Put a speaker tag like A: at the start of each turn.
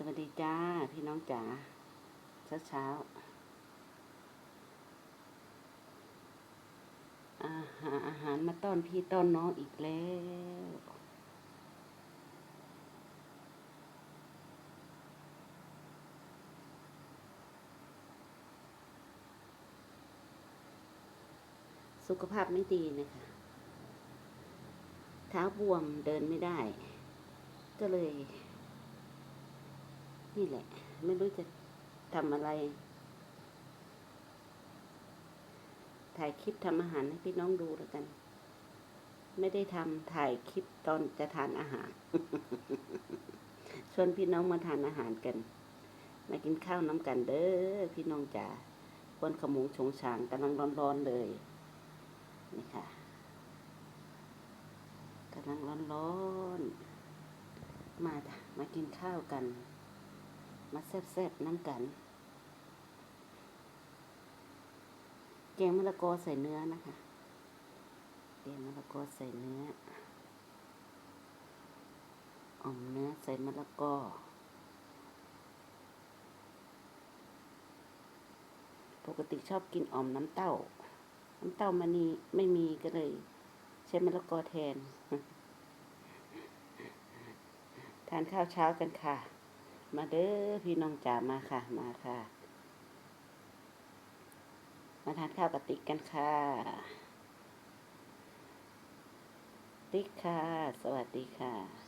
A: สวัสดีจ้า พี่น้องจ๋าเช้าเช้าอาหาอาหารมาต้อนพี่ต้อนน้องอีกแล้วสุขภาพไม่ดีนะคะ เท้าบวมเดินไม่ได้ ก็เลย นี่แหละ ไม่รู้จะทำอะไร ถ่ายคลิปทำอาหารให้พี่น้องดูแล้วกัน ไม่ได้ทำถ่ายคลิปตอนจะทานอาหาร ชวนพี่น้องมาทานอาหารกัน มากินข้าวน้ำกันเด้อพี่น้องจ๋าควนขมุงชงชางกำลังร้อนๆเลย นี่ค่ะกำลังร้อนๆ มาจ้ะมากินข้าวกัน มาแซ่บๆน้ำกัน แกงมะละกอใส่เนื้อนะคะ แกงมะละกอใส่เนื้ออ่อมเนื้อใส่มะละกอปกติชอบกินอ่อมน้ำเต้า น้ำเต้ามันนี่ไม่มีก็เลย ใช้มะละกอแทน ทานข้าวเช้ากันค่ะ มาเด้อพี่น้องจ๋ามาค่ะ มาค่ะ มาทานข้าวกับติ๊กกันค่ะ ติ๊กค่ะ สวัสดีค่ะ